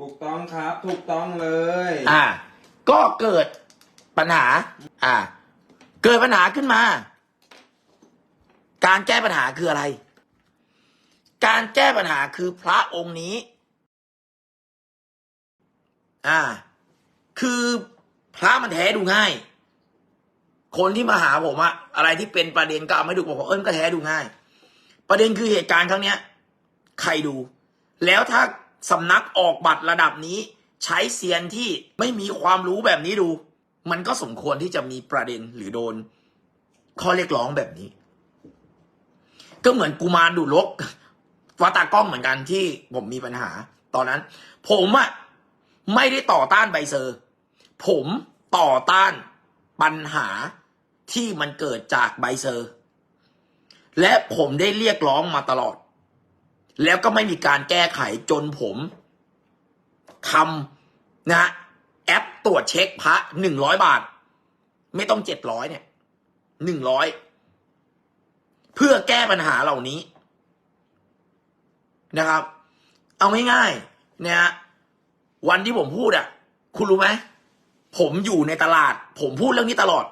ถูกต้องครับ ถูกต้องเลย อ่า ก็เกิดปัญหา อ่า เกิดปัญหาขึ้นมา การแก้ปัญหาคืออะไร การแก้ปัญหาคือพระองค์นี้ อ่า คือพระมันแท้ดูง่าย คนที่มาหาผมอะอะไรที่เป็นประเด็นก็เอาไม่ดูผมบอกเอิ้นก็แท้ดูง่าย ประเด็นคือเหตุการณ์ครั้งเนี้ย ใครดู แล้วถ้า สำนักออกบัตรระดับนี้ ใช้เซียนที่ไม่มีความรู้แบบนี้ดู มันก็สมควรที่จะมีประเด็นหรือโดน ข้อเรียกร้องแบบนี้ ก็เหมือนกุมารดูลกวัตากล้องเหมือนกันที่ผมมีปัญหา ตอนนั้น ผมอะไม่ได้ต่อต้านใบเซอร์ ผมต่อต้านปัญหาที่มันเกิดจากใบเซอร์ และผมได้เรียกร้องมาตลอด แล้วก็ไม่มีการแก้ไขจนผมทำนะฮะแอปตรวจเช็คพระหนึ่งร้อยบาท ไม่ต้องเจ็ดร้อยเนี่ยหนึ่งร้อยเพื่อแก้ปัญหาเหล่านี้นะครับ เอาง่ายๆเนี่ยฮะวันที่ผมพูดอะ คุณรู้ไหมผมอยู่ในตลาด ผมพูดเรื่องนี้ตลอด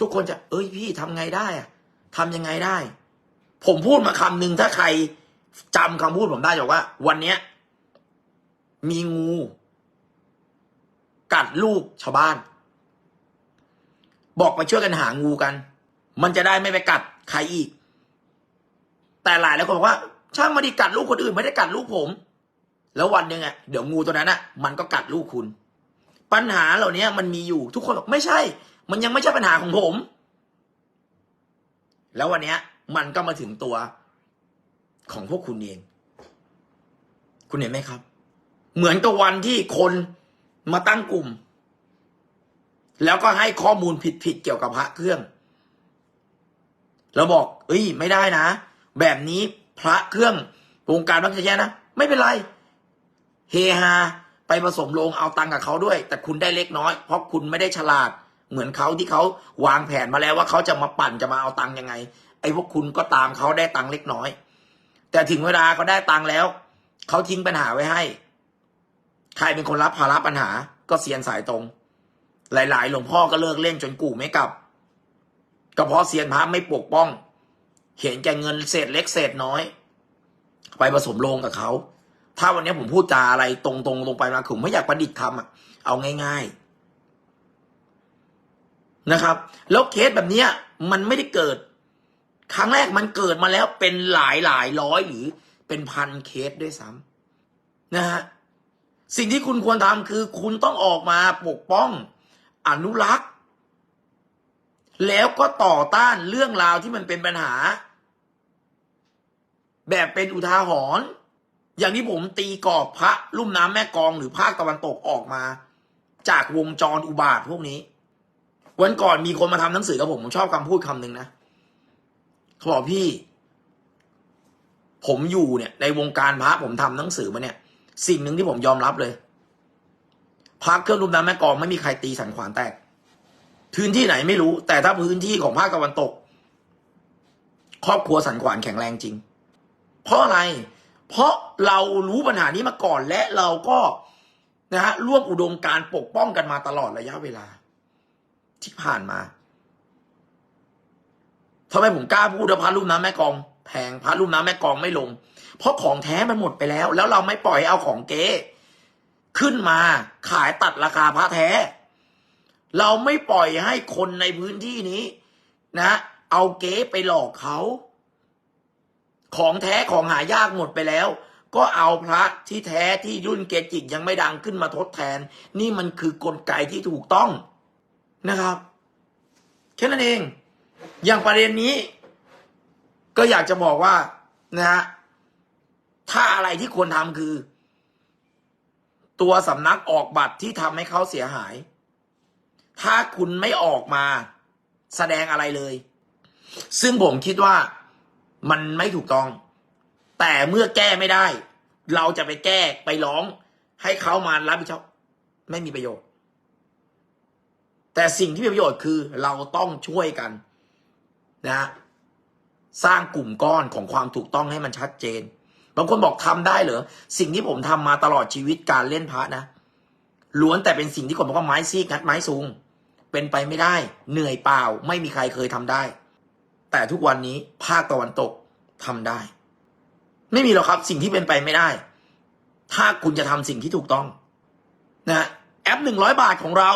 ทุกคนจะ เอ้ยพี่ทำไงได้อะทำยังไงได้ ผมพูดมาคำหนึ่งถ้าใคร จำคำพูดผมได้จะบอกว่า วันเนี้ย มีงู กัดลูกชาวบ้าน บอกมาช่วยกันหางูกัน มันจะได้ไม่ไปกัดใครอีก แต่หลายแล้วคนบอกว่า ช่างมาดิกัดลูกคนอื่น ไม่ได้กัดลูกผม แล้ววันหนึ่งอะเดี๋ยวงูตัวนั้นอะ มันก็กัดลูกคุณ ปัญหาเหล่านี้มันมีอยู่ทุกคนบอกไม่ใช่ มันยังไม่ใช่ปัญหาของผม แล้ววันเนี้ย มันก็มาถึงตัว ของพวกคุณเอง คุณเห็นไหมครับ เหมือนกับวันที่คนมาตั้งกลุ่ม แล้วก็ให้ข้อมูลผิดๆเกี่ยวกับพระเครื่องเราบอก เอ้ย ไม่ได้นะ แบบนี้พระเครื่องวงการบังจะแย่นะ ไม่เป็นไร เฮฮาไปผสมลงเอาตังกับเขาด้วย แต่คุณได้เล็กน้อย เพราะคุณไม่ได้ฉลาด เหมือนเขาที่เขาวางแผนมาแล้วว่าเขาจะมาปั่นจะมาเอาตังยังไง ไอ้พวกคุณก็ตามเขาได้ตังเล็กน้อย แต่ถึงเวลาเขาได้ตังค์แล้ว เขาทิ้งปัญหาไว้ให้ ใครเป็นคนรับภาระปัญหา ก็เซียนสายตรง หลาย ๆ หลวงพ่อก็เลิกเล่นจนกู่ไม่กลับก็เพราะเซียนพระไม่ปกป้อง เห็นแก่เงินเศษเล็กเศษน้อย ไปผสมโลงกับเขาถ้าวันนี้ผมพูดจาอะไรตรงๆลงไปมาผมไม่อยากประดิษฐ์คำอะเอาง่าย ๆนะครับ แล้วเคสแบบเนี้ย มันไม่ได้เกิด ครั้งแรกมันเกิดมาแล้วเป็นหลายหลายร้อยหรือเป็นพันเคสด้วยซ้ำนะฮะสิ่งที่คุณควรทำคือคุณต้องออกมาปกป้องอนุรักษ์ แล้วก็ต่อต้านเรื่องราวที่มันเป็นปัญหา แบบเป็นอุทาหรณ์อย่างที่ผมตีกรอบพระลุ่มน้ำแม่กองหรือภาคตะวันตกออกมา จากวงจรอุบาทพวกนี้ วันก่อนมีคนมาทำหนังสือกับผม ผมชอบคำพูดคำหนึ่งนะ เขาบอกพี่ ผมอยู่เนี่ยในวงการพระผมทำหนังสือมาเนี่ย สิ่งหนึ่งที่ผมยอมรับเลยพระเครื่องรูปน้ำแม่กองไม่มีใครตีสันขวานแตกพื้นที่ไหนไม่รู้ แต่ถ้าพื้นที่ของภาคตะวันตก ครอบครัวสันขวานแข็งแรงจริง เพราะอะไร เพราะเรารู้ปัญหานี้มาก่อนและเราก็นะฮะร่วมอุดมการปกป้องกันมาตลอดระยะเวลา ที่ผ่านมา ทำไมผมกล้าพูดว่าพระรูปน้ำแม่กองแพงพระรูปน้ำแม่กองไม่ลง เพราะของแท้มันหมดไปแล้ว แล้วเราไม่ปล่อยให้เอาของเก๊ขึ้นมาขายตัดราคาพระแท้ เราไม่ปล่อยให้คนในพื้นที่นี้นะ เอาเก๊ไปหลอกเขา ของแท้ของหายากหมดไปแล้ว ก็เอาพระที่แท้ที่รุ่นเกจิกยังไม่ดังขึ้นมาทดแทน นี่มันคือกลไกที่ถูกต้องนะครับแค่นั้นเอง อย่างประเด็นนี้ ก็อยากจะบอกว่านะฮะถ้าอะไรที่ควรทำคือ ตัวสำนักออกบัตรที่ทำให้เขาเสียหาย ถ้าคุณไม่ออกมาแสดงอะไรเลย ซึ่งผมคิดว่ามันไม่ถูกต้อง แต่เมื่อแก้ไม่ได้ เราจะไปแก้ไปร้อง ให้เขามารับผิดชอบไม่มีประโยชน์ แต่สิ่งที่มีประโยชน์คือเราต้องช่วยกัน นะฮะสร้างกลุ่มก้อนของความถูกต้องให้มันชัดเจน บางคนบอกทำได้เหรอสิ่งที่ผมทำมาตลอดชีวิตการเล่นพระนะล้วนแต่เป็นสิ่งที่คนบอกว่าไม้ซีกงัดไม้สูง เป็นไปไม่ได้ เหนื่อยเปล่า ไม่มีใครเคยทำได้ แต่ทุกวันนี้ภาคตะวันตกทำได้ ไม่มีหรอกครับ สิ่งที่เป็นไปไม่ได้ ถ้าคุณจะทำสิ่งที่ถูกต้อง นะแอปหนึ่งร้อยบาทของเรา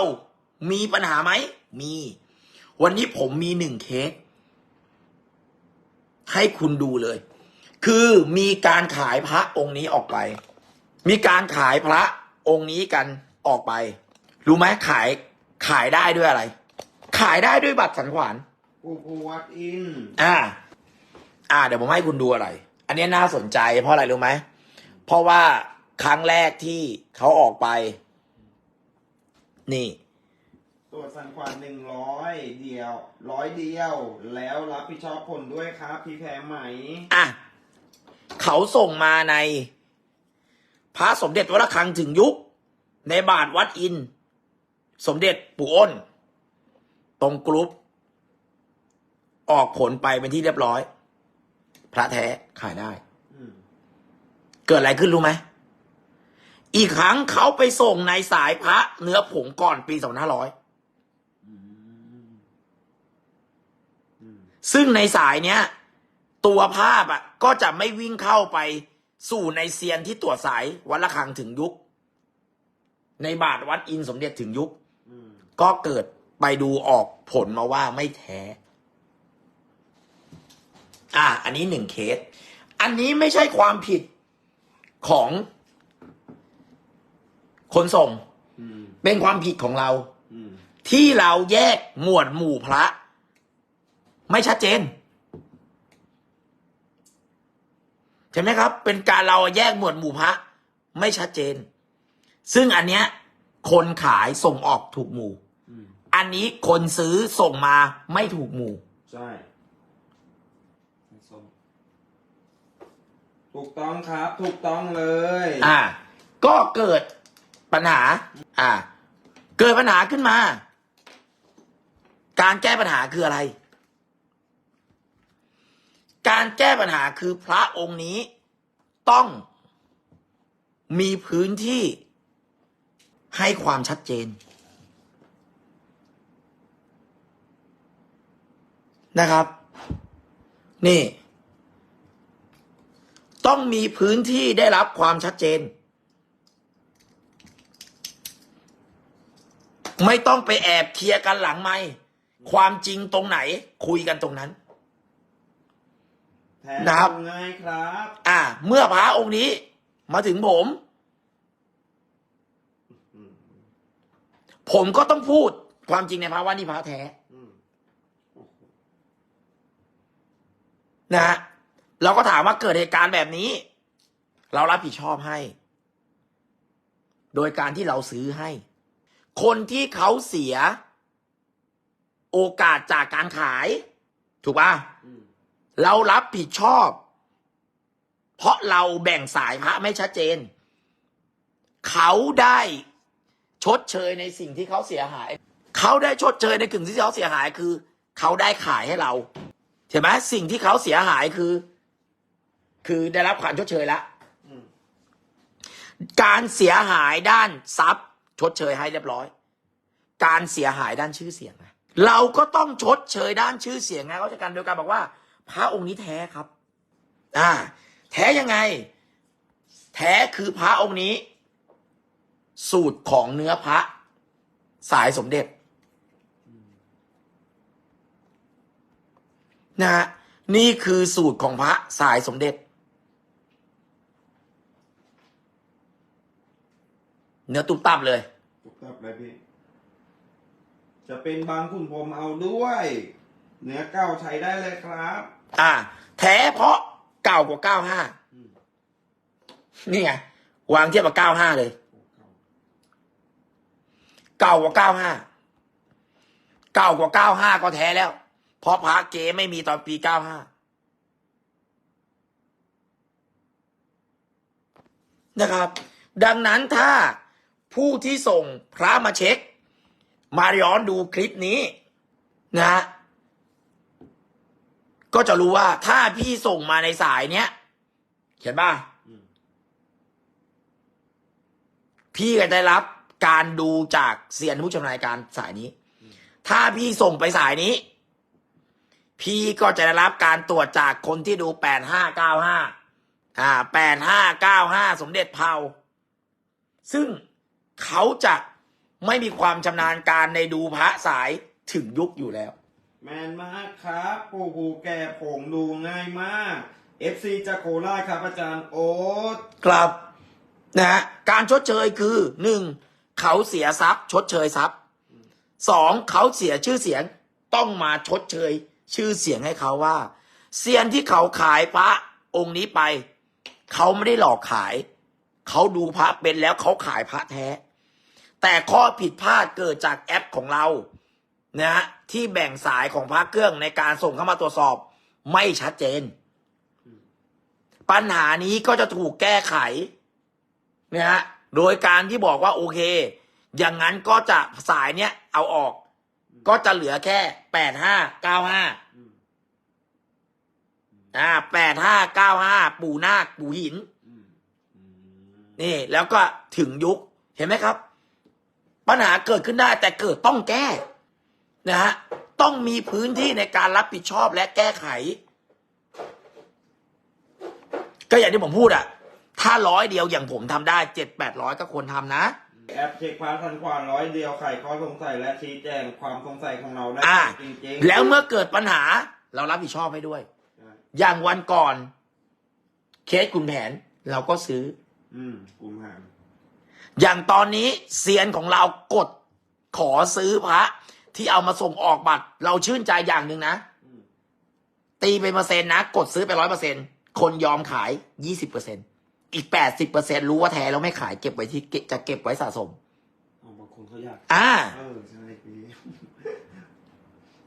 มีปัญหาไหมมี วันนี้ผมมีหนึ่งเคส ให้คุณดูเลย คือมีการขายพระองค์นี้ออกไป มีการขายพระองค์นี้กันออกไป รู้ไหมขายขายได้ด้วยอะไร ขายได้ด้วยบัตรสันขวานปูปูวัดอินอ่า อ่า เดี๋ยวผมให้คุณดูอะไร อันนี้น่าสนใจเพราะอะไรรู้ไหม เพราะว่าครั้งแรกที่เขาออกไป นี่ ตรวจสันขวานหนึ่งร้อยเดียวร้อยเดียว แล้วรับผิดชอบผลด้วยครับพี่แพ้ไหม อะ เขาส่งมาใน พระสมเด็จวัดระฆังถึงยุค ในบาทวัดอิน สมเด็จปู่อ้น ตรงกรุ๊ป ออกผลไปเป็นที่เรียบร้อย พระแท้ขายได้ อืมเกิดอะไรขึ้นรู้ไหม อีกครั้งเขาไปส่งในสายพระเนื้อผงก่อนปีสองห้าร้อย อืมอืม ซึ่งในสายเนี้ย ตัวภาพอะ ก็จะไม่วิ่งเข้าไปสู่ในเซียนที่ตรวจสายวัดระฆังถึงยุค ในบาทวัดอินสมเด็จถึงยุคอืมก็เกิดไปดูออกผลมาว่าไม่แท้ อะอันนี้หนึ่งเคส อันนี้ไม่ใช่ความผิดของคนส่งอืมเป็นความผิดของเราอืมที่เราแยกหมวดหมู่พระ ไม่ชัดเจนใช่ไหมครับ เป็นการเราแยกหมวดหมู่พระไม่ชัดเจน ซึ่งอันเนี้ย คนขายส่งออกถูกหมู่อืมอันนี้คนซื้อส่งมาไม่ถูกหมู่ ใช่ถูกต้องครับ ถูกต้องเลย อ่า ก็เกิดปัญหา อ่า เกิดปัญหาขึ้นมา การแก้ปัญหาคืออะไร การแก้ปัญหาคือพระองค์นี้ต้องมีพื้นที่ให้ความชัดเจนนะครับ นี่ ต้องมีพื้นที่ได้รับความชัดเจน ไม่ต้องไปแอบเคลียร์กันหลังไม่ ความจริงตรงไหนคุยกันตรงนั้น นะครับดูง่ายครับ อ่า เมื่อพระองค์นี้ มาถึงผมอืมผมก็ต้องพูดความจริงในพระว่านี่พระแท้อืมนะฮะเราก็ถามว่าเกิดเหตุการณ์แบบนี้ เรารับผิดชอบให้ โดยการที่เราซื้อให้ คนที่เขาเสีย โอกาสจากการขาย ถูกป่ะอืม เรารับผิดชอบ เพราะเราแบ่งสายพระไม่ชัดเจน เขาได้ชดเชยในสิ่งที่เขาเสียหาย เขาได้ชดเชยในสิ่งที่เขาเสียหายคือ เขาได้ขายให้เราใช่ไหมสิ่งที่เขาเสียหายคือ คือได้รับความชดเชยแล้วการเสียหายด้านทรัพย์ ชดเชยให้เรียบร้อย การเสียหายด้านชื่อเสียง เราก็ต้องชดเชยด้านชื่อเสียงไงเขาจะกันโดยการบอกว่า พระองค์นี้แท้ครับ อ่า แท้ยังไง แท้คือพระองค์นี้ สูตรของเนื้อพระ สายสมเด็จนะฮะนี่คือสูตรของพระสายสมเด็จ เนื้อตุบตับเลยถูกต้องเลยพี่ จะเป็นบางขุนพรหมเอาด้วย เนื้อเก้าใช้ได้เลยครับ อ่า แท้เพราะเก่ากว่าเก้าห้าอืม นี่ไงวางเทียบกับเก้าห้าเลย เก่ากว่าเก้าห้าเก่ากว่าเก้าห้าก็แท้แล้ว เพราะพระเก๋ไม่มีตอนปีเก้าห้านะครับ ดังนั้นถ้าผู้ที่ส่งพระมาเช็ค มาย้อนดูคลิปนี้นะฮะ ก็จะรู้ว่าถ้าพี่ส่งมาในสายเนี้ยเขียนป่ะพี่ก็ได้รับการดูจากเสียนผู้ชำนาญการสายนี้ ถ้าพี่ส่งไปสายนี้ พี่ก็จะได้รับการตรวจจากคนที่ดูแปดห้าเก้าห้าอ่าแปดห้าเก้าห้าสมเด็จเผาซึ่งเขาจะไม่มีความชำนาญการในดูพระสายถึงยุคอยู่แล้ว แมนมากครับปู่ผูแก่ผงดูง่ายมาก FC จากโคราชครับอาจารย์โอ๊ตครับนะฮะการชดเชยคือหนึ่งเขาเสียทรัพย์ชดเชยทรัพย์สองเขาเสียชื่อเสียงต้องมาชดเชย ชื่อเสียงให้เขาว่าเซียนที่เขาขายพระองค์นี้ไป เขาไม่ได้หลอกขาย เขาดูพระเป็นแล้วเขาขายพระแท้ แต่ข้อผิดพลาดเกิดจากแอปของเรา นะฮะที่แบ่งสายของพระเครื่องในการส่งเข้ามาตรวจสอบ ไม่ชัดเจน ปัญหานี้ก็จะถูกแก้ไขนะฮะโดยการที่บอกว่าโอเค อย่างนั้นก็จะสายเนี้ยเอาออก ก็จะเหลือแค่แปดห้าเก้าห้าอืมอ่าแปดห้าเก้าห้าปู่นาคปู่หินอืมอืมนี่แล้วก็ถึงยุคเห็นไหมครับ ปัญหาเกิดขึ้นได้แต่เกิดต้องแก้ นะฮะต้องมีพื้นที่ในการรับผิดชอบและแก้ไข ก็อย่างที่ผมพูดอะถ้าร้อยเดียวอย่างผมทำได้เจ็ดแปดร้อยก็ควรทำนะ แอปเช็คพาร์ททันกว่าร้อยเดียวไขข้อสงสัยและชี้แจงความสงสัยของเราได้อ่า จริงๆแล้วเมื่อเกิดปัญหาเรารับผิดชอบให้ด้วยใช่อย่างวันก่อน เคสคุณแผนเราก็ซื้อ อืมกลุ่มหางอย่างตอนนี้เซียนของเรากดขอซื้อพระ ที่เอามาส่งออกบัตร เราชื่นใจอย่างหนึ่งนะอืมตีเป็นเปอร์เซ็นต์นะ กดซื้อไปร้อยเปอร์เซ็นคนยอมขายยี่สิบเปอร์เซ็นอีกแปดสิบเปอร์เซ็นรู้ว่าแท้แล้วไม่ขายเก็บไว้ที่เก็บจะเก็บไว้สะสมเอาบางคนเขาอยากอ่าเออใช่พี่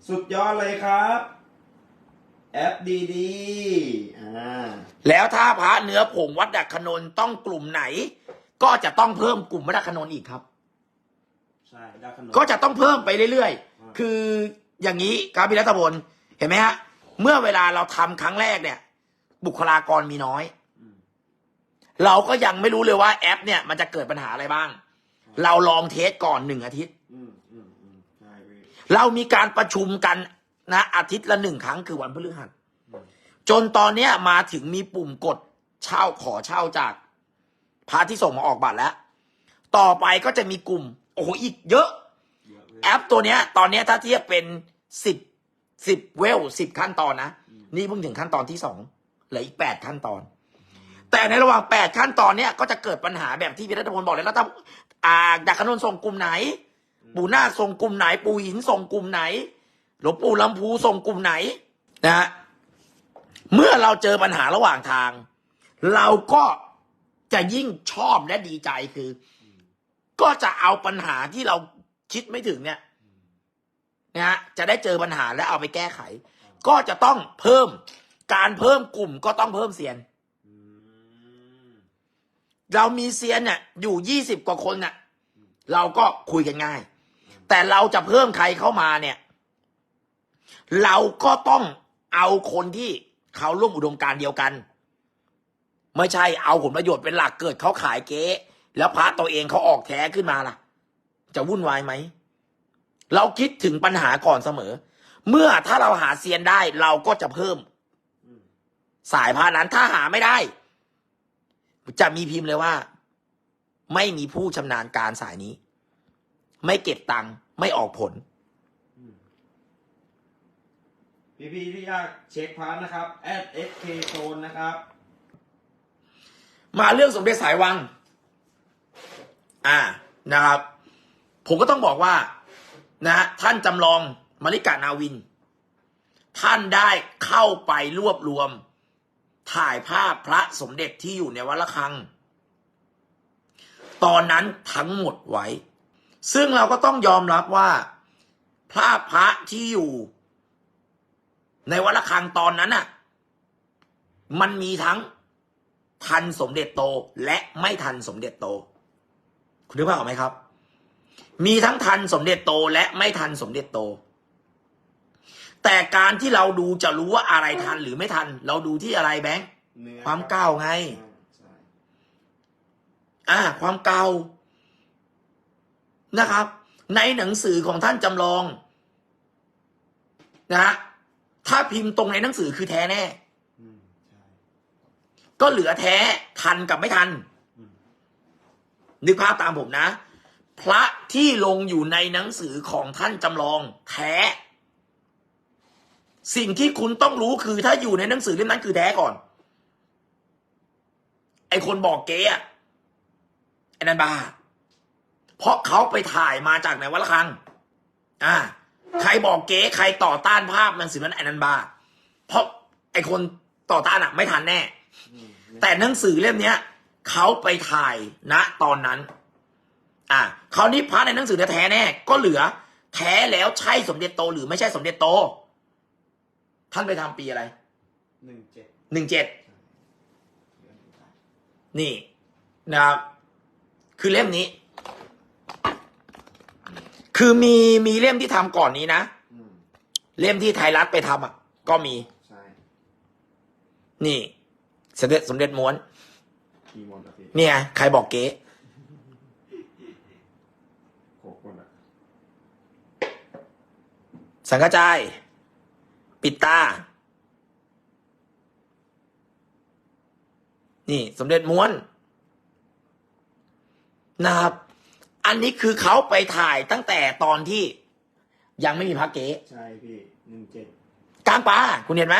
สุดยอดเลยครับ แอปดีๆอ่าแล้วถ้าพระเนื้อผงวัดดักขนนต้องกลุ่มไหน ก็จะต้องเพิ่มกลุ่มวัดดักขนนอีกครับ ใช่ได้ขนมก็จะต้องเพิ่มไปเรื่อยอ่าๆคืออย่างนี้ครับพี่รัตพลเห็นไหมฮะ เมื่อเวลาเราทำครั้งแรกเนี่ย บุคลากรมีน้อย อืม เราก็ยังไม่รู้เลยว่าแอปเนี่ยมันจะเกิดปัญหาอะไรบ้างเราลองเทสก่อนหนึ่งอาทิตย์ อืมอืมอืมใช่พี่เรามีการประชุมกันนะอาทิตย์ละหนึ่งครั้งคือวันพฤหัส อืมจนตอนเนี้ยมาถึงมีปุ่มกดเช่าขอเช่าจากพาร์ทที่ส่งมาออกบัตรแล้ว ต่อไปก็จะมีกลุ่ม โอ้โหอีกเยอะเยอะเลยแอปตัวเนี้ย ตอนเนี้ยถ้าเทียบเป็นสิบสิบเวลสิบขั้นตอนนะ นี่เพิ่งถึงขั้นตอนที่สองเหลืออีกแปดขั้นตอน แต่ในระหว่างแปดขั้นตอนเนี้ยก็จะเกิดปัญหาแบบที่พิรัตพลบอกเลยแล้วถ้าอ่าดักขนนส่งกลุ่มไหน ปู่นาคส่งกลุ่มไหน ปู่หินส่งกลุ่มไหนหลวงปู่ลำพูส่งกลุ่มไหนนะฮะเมื่อเราเจอปัญหาระหว่างทาง เราก็จะยิ่งชอบและดีใจคือ ก็จะเอาปัญหาที่เราคิดไม่ถึงเนี่ยนะฮะจะได้เจอปัญหาและเอาไปแก้ไข ก็จะต้องเพิ่มการเพิ่มกลุ่มก็ต้องเพิ่มเซียน เรามีเซียนเนี่ยอยู่ยี่สิบกว่าคนเนี่ยเราก็คุยกันง่าย แต่เราจะเพิ่มใครเข้ามาเนี่ย เราก็ต้องเอาคนที่เขาร่วมอุดมการเดียวกัน ไม่ใช่เอาผลประโยชน์เป็นหลักเกิดเขาขายเก๊ แล้วพระตัวเองเขาออกแท้ขึ้นมาล่ะ จะวุ่นวายไหม เราคิดถึงปัญหาก่อนเสมอ เมื่อถ้าเราหาเซียนได้เราก็จะเพิ่มอืมสายพานั้นถ้าหาไม่ได้ จะมีพิมพ์เลยว่า ไม่มีผู้ชำนาญการสายนี้ ไม่เก็บตังค์ไม่ออกผลอืมพี่พี่ที่อยากเช็คพาร์ทนะครับ at xk zone นะครับ มาเรื่องสมเด็จสายวัง อ่านะครับ ผมก็ต้องบอกว่านะฮะท่านจำลองมาริกานาวิน ท่านได้เข้าไปรวบรวม ถ่ายภาพพระสมเด็จที่อยู่ในวัดระฆัง ตอนนั้นทั้งหมดไว้ ซึ่งเราก็ต้องยอมรับว่าภาพพระที่อยู่ ในวัดระฆังตอนนั้นน่ะ มันมีทั้งทันสมเด็จโตและไม่ทันสมเด็จโต คุณนึกภาพออกไหมครับ มีทั้งทันสมเด็จโตและไม่ทันสมเด็จโต แต่การที่เราดูจะรู้ว่าอะไรทันหรือไม่ทัน เราดูที่อะไรแบงค์เนื้อความเก่าไงใช่อ่า ความเก่านะครับ ในหนังสือของท่านจำลอง นะฮะถ้าพิมพ์ตรงในหนังสือคือแท้แน่อืมใช่ก็เหลือแท้ทันกับไม่ทันอืม นึกภาพตามผมนะ พระที่ลงอยู่ในหนังสือของท่านจำลองแท้ สิ่งที่คุณต้องรู้คือถ้าอยู่ในหนังสือเล่มนั้นคือแท้ก่อน ไอคนบอกเก๊อะไอ้นันบาเพราะเขาไปถ่ายมาจากไหนวัดละครัง อ่า ใครบอกเก๊ใครต่อต้านภาพหนังสือนั้นไอ้นันบาเพราะไอคนต่อต้านอะไม่ทันแน่อืมแต่หนังสือเล่มเนี้ย เขาไปถ่ายณตอนนั้น อ่าคราวนี้พระในหนังสือแท้ๆแน่ ก็เหลือ แท้แล้วใช่สมเด็จโต หรือไม่ใช่สมเด็จโต ท่านไปทำปีอะไรหนึ่งเจ็ดหนึ่งเจ็ดใช่เดือนตุลานี่นะครับคือเล่มนี้ คือมีมีเล่มที่ทำก่อนนี้นะอืมเล่มที่ไทยรัฐไปทำอะ ก็มีใช่นี่สมเด็จสมเด็จม้วน มีมอนตะเพีเนี่ย ใครบอกเก๊โคกคนอะสังกระจาย ปิดตา นี่ สมเด็จม้วน นะครับ อันนี้คือเขาไปถ่ายตั้งแต่ตอนที่ ยังไม่มีพระเก๊ใช่พี่หนึ่งเจ็ดก้างปลาคุณเห็นไหม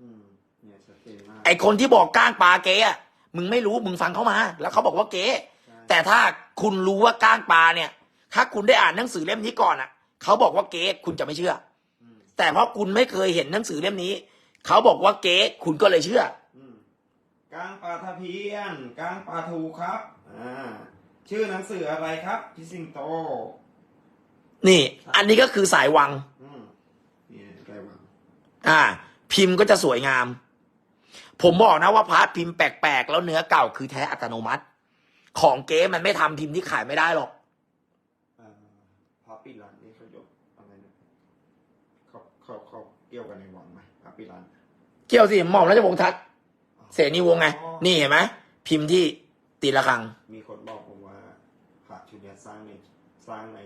อืมเนี่ยชัดเจนมากไอคนที่บอกก้างปลาเก๊อะ มึงไม่รู้มึงฟังเขามา แล้วเขาบอกว่าเก๊ใช่แต่ถ้าคุณรู้ว่าก้างปลาเนี่ย ถ้าคุณได้อ่านหนังสือเล่มนี้ก่อนอะเขาบอกว่าเก๊คุณจะไม่เชื่ออืมแต่เพราะคุณไม่เคยเห็นหนังสือเล่มนี้ เขาบอกว่าเก๊คุณก็เลยเชื่ออืมกลางปลาทะเพียนกลางปลาทูครับอ่าชื่อหนังสืออะไรครับพี่สิงโต นี่ อันนี้ก็คือสายวังอืมนี่ใกล้วัง อ่า พิมพ์ก็จะสวยงาม ผมบอกนะว่าพาร์ทพิมพ์แปลกๆ แล้วเนื้อเก่าคือแท้อัตโนมัติ ของเก๊มันไม่ทำพิมพ์ที่ขายไม่ได้หรอกอ่าพระปิรันนี่เขายกอะไรนะเขาเขาเขาเกี่ยวกันในวังไหมพระปิรันเกี่ยวสิหม่อมราชวงศ์ทัตเสนีวงศ์ไง นี่เห็นไหมพิมพ์ที่ตีละครัง มีคนบอกผมว่าพระชุดเนี้ยสร้างในสร้างใน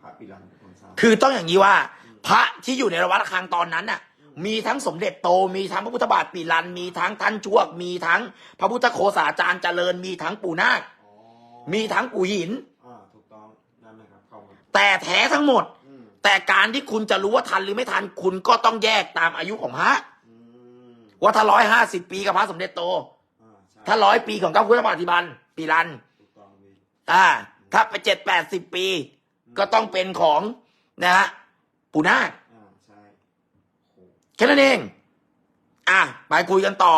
พระปิรันเป็นคนสร้างคือต้องอย่างนี้ว่า พระที่อยู่ในวัดระฆังตอนนั้นน่ะ มีทั้งสมเด็จโต มีทั้งพระพุทธบาทปีรัน มีทั้งท่านจวก มีทั้งพระพุทธโคสาจารย์เจริญ มีทั้งปู่นาค อ๋อมีทั้งปู่หิน อ่าถูกต้องนั่นนะครับเข้ามาแต่แท้ทั้งหมด อืมแต่การที่คุณจะรู้ว่าทันหรือไม่ทันคุณก็ต้องแยกตามอายุของพระอืมว่าถ้าร้อยห้าสิบปีกับพระสมเด็จโต อ่าใช่ถ้าร้อยปีของพระพุทธบาทปีรันปีรัน ถูกต้องพี่อ่า ถ้าไปเจ็ดแปดสิบปี ก็ต้องเป็นของนะฮะปู่นาคอ่าใช่โห แค่นั้นเอง อะไปคุยกันต่อ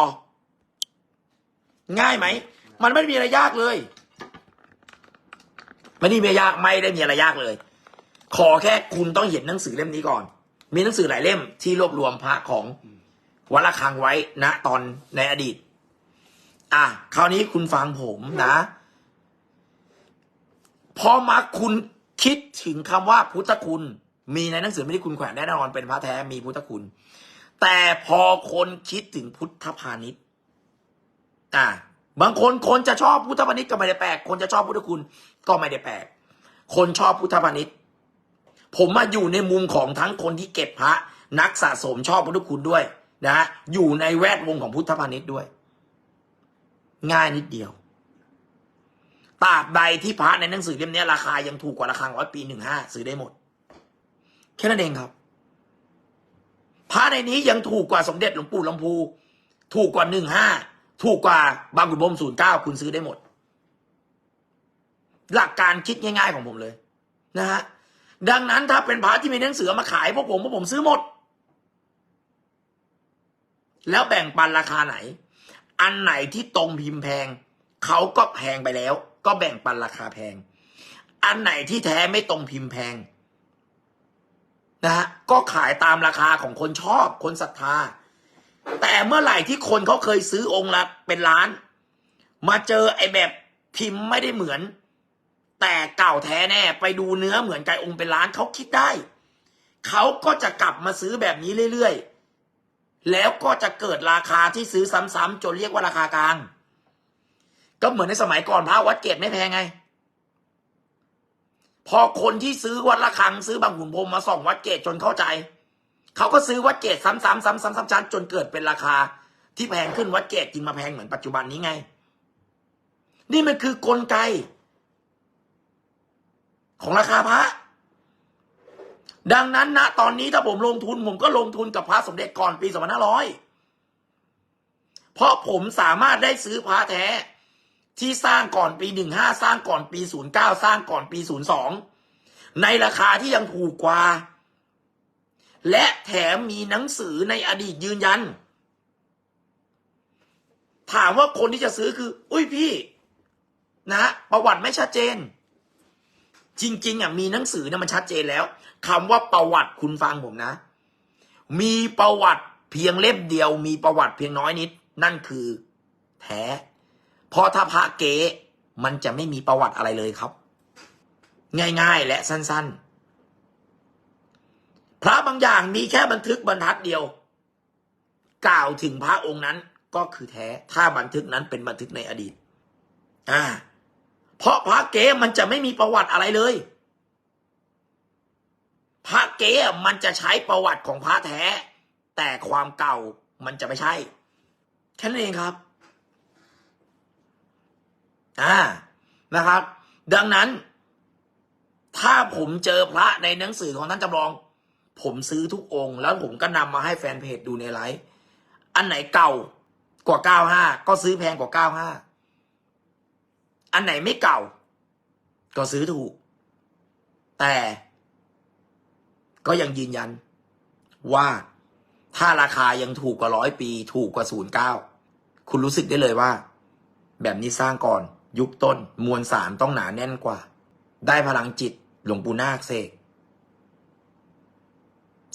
ง่ายไหม มันไม่ได้มีอะไรยากเลย ไม่ได้มีอะไรยากไม่ได้มีอะไรยากเลย ขอแค่คุณต้องเห็นหนังสือเล่มนี้ก่อน มีหนังสือหลายเล่มที่รวบรวมพระของวัดระฆังไว้ณตอนในอดีต อะคราวนี้คุณฟังผมนะพอมาคุณคิดถึงคำว่าพุทธคุณ มีในหนังสือไม่ได้คุณแขวนแน่นอนเป็นพระแท้มีพุทธคุณ แต่พอคนคิดถึงพุทธพาณิชย์อ่าบางคนคนจะชอบพุทธพาณิชย์ก็ไม่ได้แปลก คนจะชอบพุทธคุณก็ไม่ได้แปลก คนชอบพุทธพาณิชย์ผมมาอยู่ในมุมของทั้งคนที่เก็บพระ นักสะสมชอบพุทธคุณด้วยนะอยู่ในแวดวงของพุทธพาณิชย์ด้วย ง่ายนิดเดียวตราบใดที่พระในหนังสือเล่มนี้ราคายังถูกกว่าราคาร้อยปีหนึ่งห้าซื้อได้หมด แค่นั้นเองครับ พระในนี้ยังถูกกว่าสมเด็จหลวงปู่ลำพู ถูกกว่าหนึ่งห้าถูกกว่าบางขุนพรมศูนย์เก้าคุณซื้อได้หมด หลักการคิดง่ายๆของผมเลยนะฮะดังนั้นถ้าเป็นพระที่มีหนังสือมาขายพวกผมพวกผมซื้อหมด แล้วแบ่งปันราคาไหน อันไหนที่ตรงพิมพ์แพงเขาก็แพงไปแล้ว ก็แบ่งปันราคาแพง อันไหนที่แท้ไม่ตรงพิมพ์แพง นะฮะก็ขายตามราคาของคนชอบคนศรัทธา แต่เมื่อไหร่ที่คนเขาเคยซื้อองค์ละเป็นล้าน มาเจอไอ้แบบพิมพ์ไม่ได้เหมือน แต่เก่าแท้แน่ไปดูเนื้อเหมือนไกับองค์เป็นล้านเขาคิดได้ เขาก็จะกลับมาซื้อแบบนี้เรื่อยๆ แล้วก็จะเกิดราคาที่ซื้อซ้ำๆจนเรียกว่าราคากลาง ก็เหมือนในสมัยก่อนพระวัดเกตไม่แพงไง พอคนที่ซื้อวัดละคังซื้อบางขุนพรมมาส่องวัดเกตจนเข้าใจ เขาก็ซื้อวัดเกตซ้ำๆซ้ำๆซ้ำๆจนเกิดเป็นราคา ที่แพงขึ้นวัดเกตจึงมาแพงเหมือนปัจจุบันนี้ไง นี่มันคือกลไก ของราคาพระดังนั้นนะตอนนี้ถ้าผมลงทุนผมก็ลงทุนกับพระสมเด็จก่อนปี2500เพราะผมสามารถได้ซื้อพระแท้ ที่สร้างก่อนปี 15 สร้างก่อนปี 09 สร้างก่อนปี 02 ในราคาที่ยังถูกกว่า และแถมมีหนังสือในอดีตยืนยัน ถามว่าคนที่จะซื้อคือ อุ้ยพี่ นะประวัติไม่ชัดเจน จริง ๆอะมีหนังสือเนี่ยมันชัดเจนแล้วคำว่าประวัติคุณฟังผมนะ มีประวัติเพียงเล่มเดียว มีประวัติเพียงน้อยนิด นั่นคือ แท้ เพราะถ้าพระเก๋มันจะไม่มีประวัติอะไรเลยครับ ง่ายๆและสั้นๆ พระบางอย่างมีแค่บันทึกบรรทัดเดียว กล่าวถึงพระองค์นั้นก็คือแท้ ถ้าบันทึกนั้นเป็นบันทึกในอดีต อ่า เพราะพระเก๋มันจะไม่มีประวัติอะไรเลย พระเก๋มันจะใช้ประวัติของพระแท้ แต่ความเก่ามันจะไม่ใช่แค่นั้นเองครับ อ่านะครับ ดังนั้น ถ้าผมเจอพระในหนังสือของท่านจำลอง ผมซื้อทุกองค์ แล้วผมก็นำมาให้แฟนเพจดูในไลฟ์อันไหนเก่ากว่า 95 ก็ซื้อแพงกว่า 95 อันไหนไม่เก่า ก็ซื้อถูก แต่ก็ยังยืนยัน ว่าถ้าราคายังถูกกว่าร้อยปี ถูกกว่าศูนย์เก้าคุณรู้สึกได้เลยว่า แบบนี้สร้างก่อน ยุคต้นมวลสารต้องหนาแน่นกว่า ได้พลังจิตหลวงปู่นาคเสก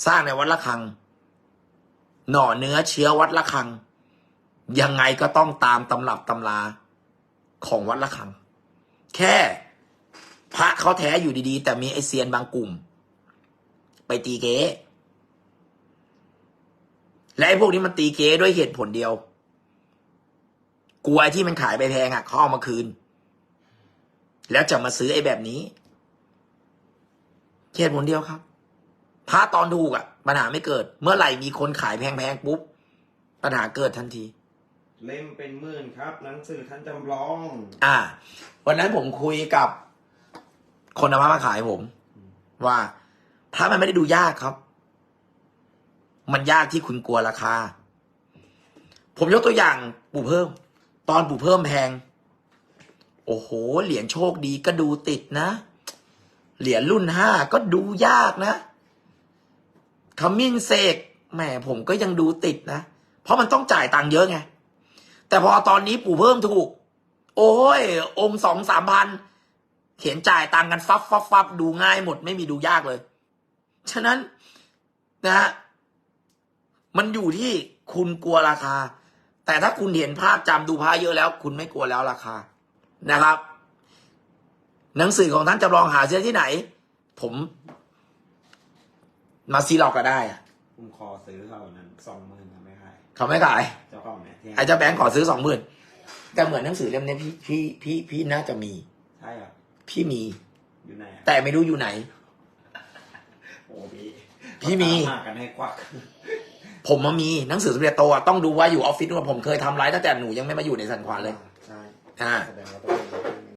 สร้างในวัดละคัง หน่อเนื้อเชื้อวัดละคัง ยังไงก็ต้องตามตำรับตำราของวัดละคัง แค่พระเขาแท้อยู่ดีๆ แต่มีไอเซียนบางกลุ่ม ไปตีเก๊และไอพวกนี้มันตีเก๊ด้วยเหตุผลเดียว กลัวไอ้ที่มันขายไปแพงอะเขาเอามาคืน แล้วจะมาซื้อไอ้แบบนี้เหตุผลเดียวครับพระตอนถูกอะ ปัญหาไม่เกิด เมื่อไหร่มีคนขายแพงๆปุ๊บ ปัญหาเกิดทันที เล่มเป็นหมื่นครับ หนังสือท่านจำลอง อ่า วันนั้นผมคุยกับ คนเอาพระมาขายผม ว่าพระมันไม่ได้ดูยากครับ มันยากที่คุณกลัวราคา ผมยกตัวอย่างปู่เพิ่ม ตอนปู่เพิ่มแพง โอ้โห เหรียญโชคดีก็ดูติดนะ เหรียญรุ่นห้าก็ดูยากนะขมิ้นเสกแหมผมก็ยังดูติดนะ เพราะมันต้องจ่ายตังค์เยอะไง แต่พอตอนนี้ปู่เพิ่มถูก โอ้ย องค์สองสามพันเขียนจ่ายตังค์กันฟับฟับฟับดูง่ายหมดไม่มีดูยากเลย ฉะนั้นนะฮะมันอยู่ที่คุณกลัวราคา แต่ถ้าคุณเห็นภาพจำดูพาเยอะแล้ว คุณไม่กลัวแล้วราคานะครับ หนังสือของท่านจำลองหาซื้อที่ไหน ผม มาซีหลอกก็ได้อะผมขอซื้อเขานั้นสองหมื่นทำไม่ขายเขาไม่ขายเจ้าของเนี่ยที่ไอ้เจ้าแบงค์ขอซื้อสองหมื่นแต่เหมือนหนังสือเล่มนี้พี่พี่พี่พี่น่าจะมีใช่ครับพี่มีอยู่ไหนอะแต่ไม่รู้อยู่ไหนโอ้พี่พี่มีตาหากันให้ควัก ผมมามีหนังสือสมเด็จโตอะต้องดูว่าอยู่ออฟฟิศว่าผมเคยทำไลฟ์ตั้งแต่หนูยังไม่มาอยู่ในสันควานเลย ใช่อ่า แสดงว่าต้องมี